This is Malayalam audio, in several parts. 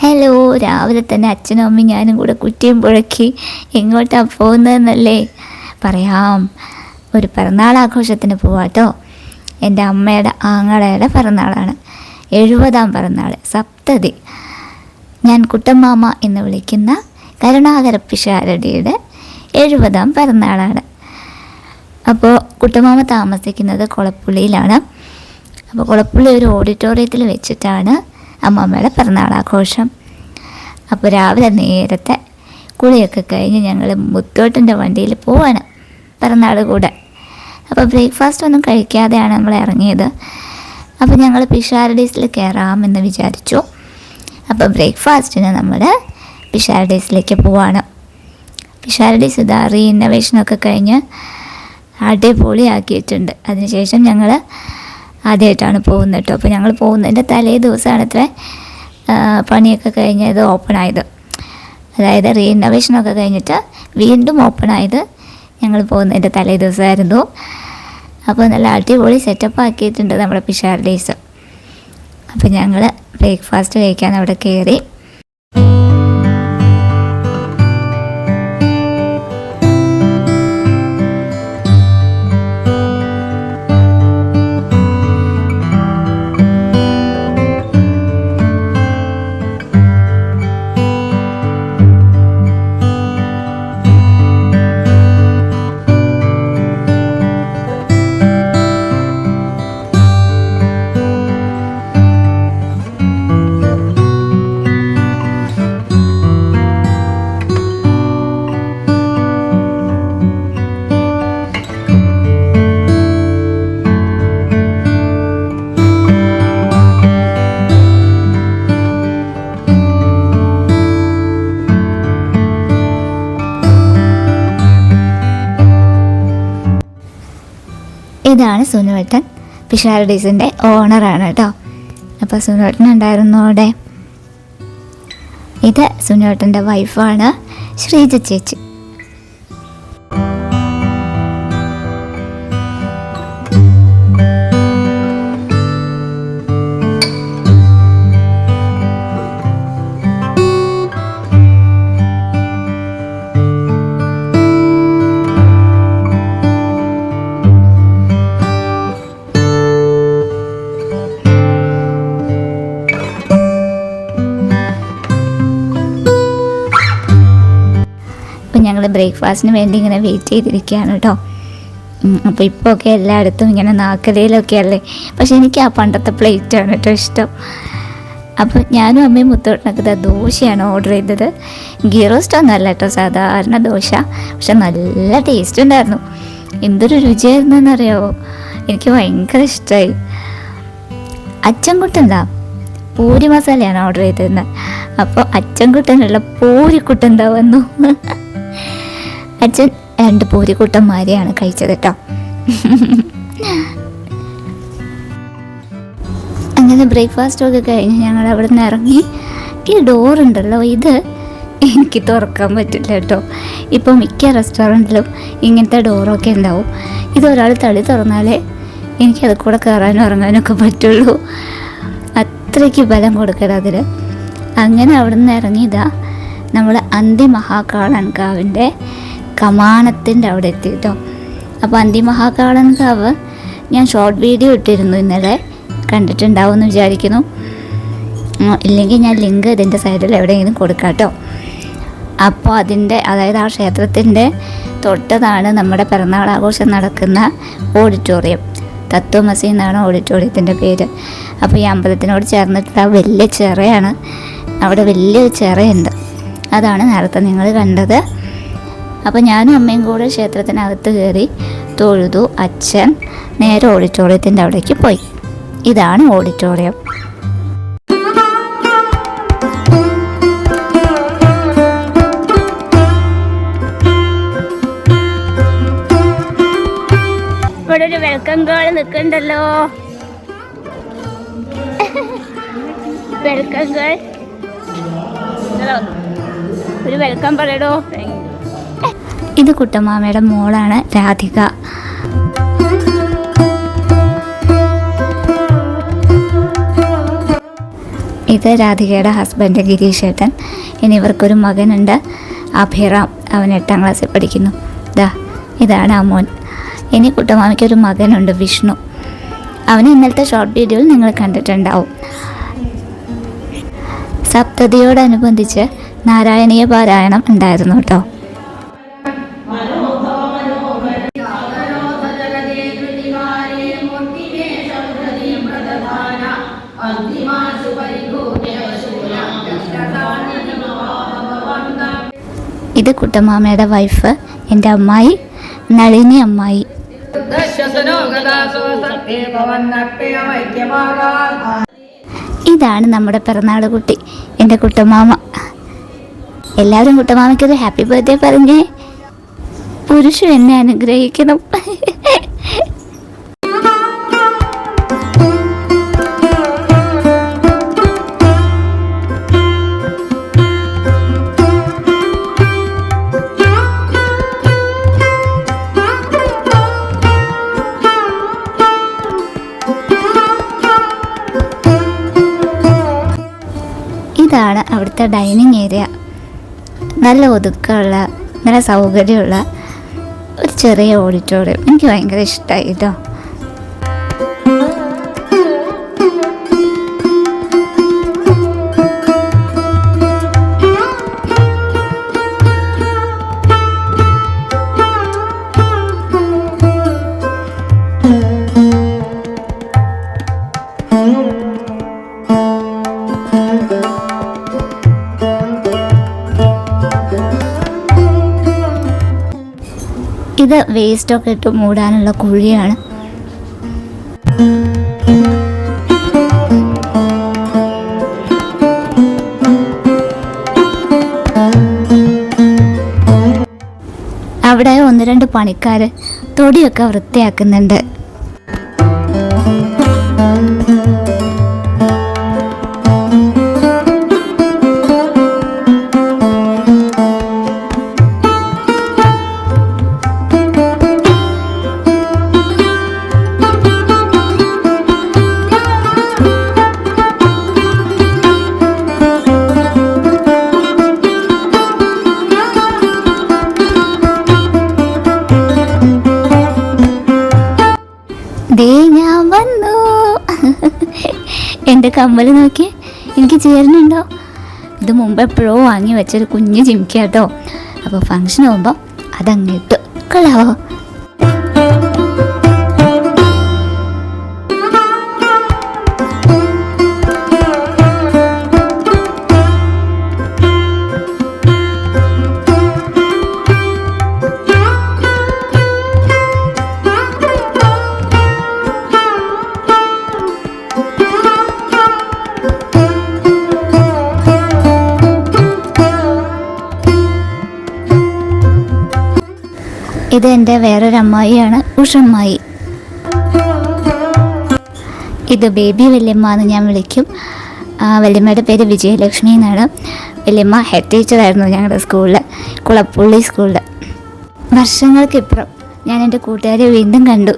ഹലോ രാവിലെ തന്നെ അച്ഛനും അമ്മയും ഞാനും കൂടെ കുറ്റിയും പുഴക്കി എങ്ങോട്ടാണ് പോകുന്നതെന്നല്ലേ? പറയാം. ഒരു പിറന്നാൾ ആഘോഷത്തിന് പോവാട്ടോ എന്റെ അമ്മയുടെ ആങ്ങളയുടെ പിറന്നാളാണ്. എഴുപതാം പിറന്നാൾ സപ്തതി. ഞാൻ കുട്ടമ്മാമ എന്ന് വിളിക്കുന്ന കരുണാകര പിഷാരടിയുടെ എഴുപതാം പിറന്നാളാണ്. അപ്പോൾ കുട്ടമാമ താമസിക്കുന്നത് കുളപ്പുള്ളിയിലാണ്. അപ്പോൾ കുളപ്പുള്ളി ഒരു ഓഡിറ്റോറിയത്തിൽ വെച്ചിട്ടാണ് അമ്മമ്മയുടെ പിറന്നാളാഘോഷം. അപ്പോൾ രാവിലെ നേരത്തെ കുളിയൊക്കെ കഴിഞ്ഞ് ഞങ്ങൾ മുത്തോട്ടിന്റെ വണ്ടിയിൽ പോവാണ് പിറന്നാൾ കൂടെ. അപ്പോൾ ബ്രേക്ക്ഫാസ്റ്റ് ഒന്നും കഴിക്കാതെയാണ് നമ്മൾ ഇറങ്ങിയത്. അപ്പോൾ ഞങ്ങൾ പിഷാരഡീസിൽ കയറാമെന്ന് വിചാരിച്ചു. അപ്പോൾ ബ്രേക്ക്ഫാസ്റ്റിന് നമ്മൾ പിഷാരഡീസിലേക്ക് പോവാണ്. പിഷാരഡീസ് ഇതാ റീ ഇന്നവേഷനൊക്കെ കഴിഞ്ഞ് അടിപൊളിയാക്കിയിട്ടുണ്ട്. അതിനുശേഷം ഞങ്ങൾ ആദ്യമായിട്ടാണ് പോകുന്നത് കേട്ടോ അപ്പോൾ ഞങ്ങൾ പോകുന്നതിന്റെ തലേ ദിവസമാണ് അത്ര പണിയൊക്കെ കഴിഞ്ഞ് ഇത് ഓപ്പൺ ആയത്. അതായത് റീഇന്നോവേഷനൊക്കെ കഴിഞ്ഞിട്ട് വീണ്ടും ഓപ്പൺ ആയത് ഞങ്ങൾ പോകുന്നതിന്റെ തലേ ദിവസമായിരുന്നു. അപ്പോൾ നല്ല അടിപൊളി സെറ്റപ്പ് ആക്കിയിട്ടുണ്ട് നമ്മുടെ പിഷാർ ഡേയ്സ് അപ്പോൾ ഞങ്ങൾ ബ്രേക്ക്ഫാസ്റ്റ് കഴിക്കാൻ അവിടെ കയറി ഇതാണ് സുനുവേട്ടൻ. ഫിഷാരഡീസിന്റെ ഓണറാണ് കേട്ടോ. അപ്പോൾ സുനുവേട്ടൻ ഉണ്ടായിരുന്നു അവിടെ? ഇത് സുനുവേട്ടന്റെ വൈഫാണ് ശ്രീജ ചേച്ചി. ഞങ്ങൾ ബ്രേക്ക്ഫാസ്റ്റിന് വേണ്ടി ഇങ്ങനെ വെയിറ്റ് ചെയ്തിരിക്കുകയാണ് കേട്ടോ. അപ്പോൾ ഇപ്പോൾ ഒക്കെ എല്ലായിടത്തും ഇങ്ങനെ നാക്കലയിലൊക്കെ അല്ലേ? പക്ഷെ എനിക്ക് ആ പണ്ടത്തെ പ്ലേറ്റാണ് കേട്ടോ ഇഷ്ടം. അപ്പോൾ ഞാനും അമ്മയും മുത്തോട്ടിനൊക്കെ ദോശയാണ് ഓർഡർ ചെയ്തത്. ഗീ റോസ്റ്റ് ഒന്നല്ല കേട്ടോ സാധാരണ ദോശ. പക്ഷെ നല്ല ടേസ്റ്റ് ഉണ്ടായിരുന്നു. എന്തൊരു രുചിയായിരുന്നെന്നറിയാവോ? എനിക്ക് ഭയങ്കര ഇഷ്ടമായി അച്ചൻകുട്ടെന്താ പൂരി മസാലയാണ് ഓർഡർ ചെയ്തിരുന്നത് അപ്പോൾ അച്ഛൻ കുട്ടനുള്ള പൂരിക്കുട്ടൻ എന്താ വന്നു? അച്ഛൻ രണ്ട് പൂരിക്കുട്ടന്മാരെയാണ് കഴിച്ചത് കേട്ടോ അങ്ങനെ ബ്രേക്ക്ഫാസ്റ്റ് ഒക്കെ കഴിഞ്ഞ് ഞങ്ങൾ അവിടെ നിന്ന് ഇറങ്ങി. ഈ ഡോറുണ്ടല്ലോ ഇത് എനിക്ക് തുറക്കാൻ പറ്റില്ല കേട്ടോ ഇപ്പോൾ മിക്ക റെസ്റ്റോറന്റിലും ഇങ്ങനത്തെ ഡോറൊക്കെ ഉണ്ടാവും. ഇതൊരാൾ തള്ളി തുറന്നാലേ എനിക്കത് കൂടെ കയറാനും ഇറങ്ങാനൊക്കെ പറ്റുള്ളൂ. അത്രയ്ക്ക് ബലം കൊടുക്കണം അതിന് അങ്ങനെ അവിടെ നിന്ന് ഇറങ്ങിയതാ നമ്മൾ അന്തിമഹാകാളൻകാവിന്റെ കമാണത്തിന്റെ അവിടെ എത്തി കേട്ടോ അപ്പോൾ അന്തിമഹാകാളൻകാവ് ഞാൻ ഷോർട്ട് വീഡിയോ ഇട്ടിരുന്നു ഇന്നലെ. കണ്ടിട്ടുണ്ടാവും എന്ന് വിചാരിക്കുന്നു ഇല്ലെങ്കിൽ ഞാൻ ലിങ്ക് ഇതിന്റെ സൈഡിൽ എവിടെയെങ്കിലും കൊടുക്കാം കേട്ടോ അപ്പോൾ അതിന്റെ അതായത് ആ ക്ഷേത്രത്തിന്റെ തൊട്ടതാണ് നമ്മുടെ പിറന്നാൾ ആഘോഷം നടക്കുന്ന ഓഡിറ്റോറിയം തത്വമസി എന്നാണ് ഓഡിറ്റോറിയത്തിന്റെ പേര്. അപ്പോൾ ഈ അമ്പലത്തിനോട് ചേർന്നിട്ടുള്ള വലിയ ചിറയാണ്. അവിടെ വലിയ ചിറയുണ്ട്. അതാണ് നേരത്തെ നിങ്ങൾ കണ്ടത്. അപ്പോൾ ഞാനും അമ്മയും കൂടെ ക്ഷേത്രത്തിനകത്ത് കയറി തൊഴുതു അച്ഛൻ നേരെ ഓഡിറ്റോറിയത്തിന്റെ അവിടേക്ക് പോയി. ഇതാണ് ഓഡിറ്റോറിയം. ഇവിടെ ഒരു വെൽക്കം ഗേൾ. നിൽക്കണ്ടല്ലോ ഒരു വെൽക്കം പറയടോ. ഇത് കുട്ടമാമയുടെ മോളാണ് രാധിക. ഇത് രാധികയുടെ ഹസ്ബൻഡ് ഗിരീഷ് ഏട്ടൻ ഇനി ഇവർക്കൊരു മകനുണ്ട്. അഭിറാം. അവൻ എട്ടാം ക്ലാസ്സിൽ പഠിക്കുന്നു. ദാ ഇതാണ് അമോൻ മോൻ. ഇനി കുട്ടമാമിക്കൊരു മകനുണ്ട് വിഷ്ണു. അവന് ഇന്നലത്തെ ഷോർട്ട് വീഡിയോയിൽ നിങ്ങൾ കണ്ടിട്ടുണ്ടാവും. സപ്തതിയോടനുബന്ധിച്ച് നാരായണീയ പാരായണം ഉണ്ടായിരുന്നു കേട്ടോ. ഇത് കുട്ടമാമയുടെ വൈഫ് എന്റെ അമ്മായി നളിനി അമ്മായി. ഇതാണ് നമ്മുടെ പിറന്നാൾ കുട്ടി എന്റെ കുട്ടമാമ. എല്ലാവരും കുട്ടമാമയ്ക്കൊരു ഹാപ്പി ബർത്ത്ഡേ പറഞ്ഞേ. പുരുഷൻ എന്നെ അനുഗ്രഹിക്കണം. ഡൈനിങ് ഏരിയ നല്ല ഒതുക്കമുള്ള നല്ല സൗകര്യമുള്ള ഒരു ചെറിയ ഓഡിറ്റോറിയം എനിക്ക് ഭയങ്കര ഇഷ്ടമായി കേട്ടോ വേസ്റ്റൊക്കെ ഇട്ട് മൂടാനുള്ള കുഴിയാണ്. അവിടെ ഒന്ന് രണ്ട് പണിക്കാർ തൊടിയൊക്കെ വൃത്തിയാക്കുന്നുണ്ട്. എന്റെ കമ്മൽ നോക്കി. എനിക്ക് ചേരുന്നുണ്ടോ? ഇത് മുമ്പ് എപ്പോഴോ വാങ്ങി വെച്ചൊരു കുഞ്ഞു ചിമിക്കാട്ടോ അപ്പോൾ ഫങ്ഷൻ ആകുമ്പോൾ അതങ്ങ് ഇട്ടു. കൊള്ളാവോ? ഇത് എന്റെ വേറൊരു അമ്മായിയാണ് ഉഷമ്മായി. ഇത് ബേബി വല്യമ്മ എന്ന് ഞാൻ വിളിക്കും. വല്യമ്മയുടെ പേര് വിജയലക്ഷ്മി എന്നാണ്. വല്യമ്മ ഹെഡ് ടീച്ചറായിരുന്നു ഞങ്ങളുടെ സ്കൂളിൽ കുളപ്പുള്ളി സ്കൂളിൽ. വർഷങ്ങൾക്കിപ്പുറം ഞാൻ എന്റെ കൂട്ടുകാരെ വീണ്ടും കണ്ടു.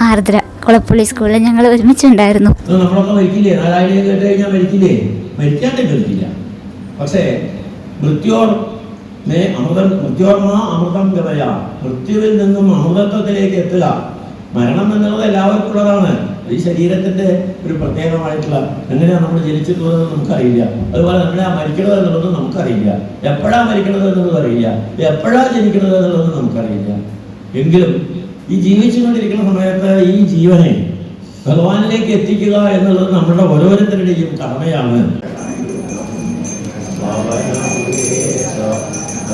ആർദ്ര കുളപ്പുള്ളി സ്കൂളിൽ ഞങ്ങൾ ഒരുമിച്ചുണ്ടായിരുന്നു. പക്ഷേ മേ അമൃതം മൃത്യോർമ്മ അമൃതം ഗതയ മൃത്യുവിൽ നിന്നും അമൃതത്വത്തിലേക്ക് എത്തുക. മരണം എന്നുള്ളത് എല്ലാവർക്കും ഉള്ളതാണ് ഈ ശരീരത്തിന്റെ ഒരു പ്രത്യേകമായിട്ടുള്ള എങ്ങനെയാണ് നമ്മൾ ജനിച്ചിട്ടുള്ളത് നമുക്കറിയില്ല. അതുപോലെ നമ്മളെ മരിക്കണത് എന്നുള്ളത് നമുക്കറിയില്ല. എപ്പോഴാ മരിക്കണത് എന്നുള്ളത് അറിയില്ല. എപ്പോഴാ ജനിക്കണത് എന്നുള്ളത് നമുക്കറിയില്ല. എങ്കിലും ഈ ജീവിച്ചുകൊണ്ടിരിക്കുന്ന സമയത്ത് ഈ ജീവനെ ഭഗവാനിലേക്ക് എത്തിക്കുക എന്നുള്ളത് നമ്മുടെ ഓരോരുത്തരുടെയും കടമയാണ്.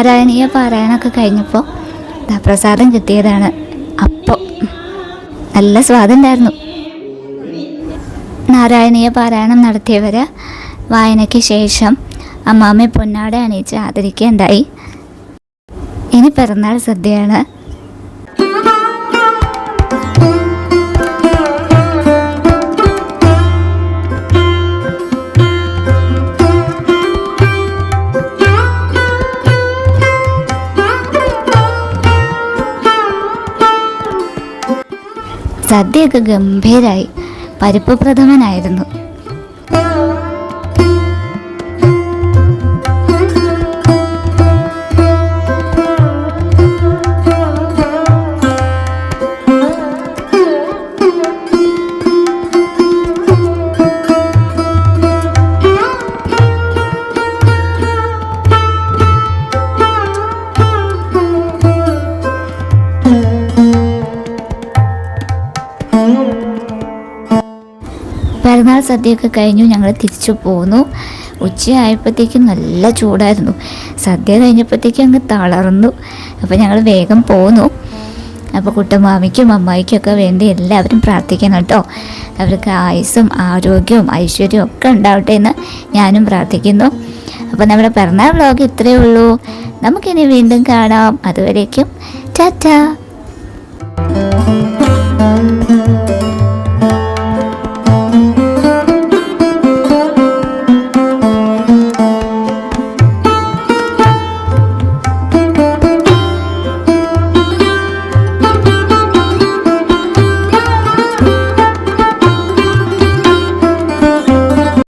നാരായണീയ പാരായണമൊക്കെ കഴിഞ്ഞപ്പോൾ പ്രസാദം കിട്ടിയതാണ്. അപ്പോൾ നല്ല സ്വാദുണ്ടായിരുന്നു നാരായണീയ പാരായണം നടത്തിയവർ വായനയ്ക്ക് ശേഷം അമ്മാമ്മയെ പൊന്നാട അണിയിച്ച് ആദരിക്കുകയുണ്ടായി. ഇനി പിറന്നാൾ സദ്യയാണ്. സദ്യയൊക്കെ ഗംഭീരായി. പരിപ്പ് പ്രഥമനായിരുന്നു സദ്യയൊക്കെ കഴിഞ്ഞു ഞങ്ങൾ തിരിച്ചു പോന്നു. ഉച്ചയായപ്പോഴത്തേക്കും നല്ല ചൂടായിരുന്നു. സദ്യ കഴിഞ്ഞപ്പോഴത്തേക്കും അങ്ങ് തളർന്നു. അപ്പോൾ ഞങ്ങൾ വേഗം പോന്നു. അപ്പോൾ കുട്ടമാമിക്കും അമ്മായിക്കൊക്കെ വേണ്ടി എല്ലാവരും പ്രാർത്ഥിക്കണം കേട്ടോ. അവർക്ക് ആയുസ്സും ആരോഗ്യവും ഐശ്വര്യവും ഒക്കെ ഉണ്ടാവട്ടെ എന്ന് ഞാനും പ്രാർത്ഥിക്കുന്നു. അപ്പോൾ നമ്മുടെ പിറന്നാൾ വ്ളോഗ് ഇത്രയേ ഉള്ളൂ. നമുക്കിനി വീണ്ടും കാണാം. അതുവരേക്കും ടാറ്റാ.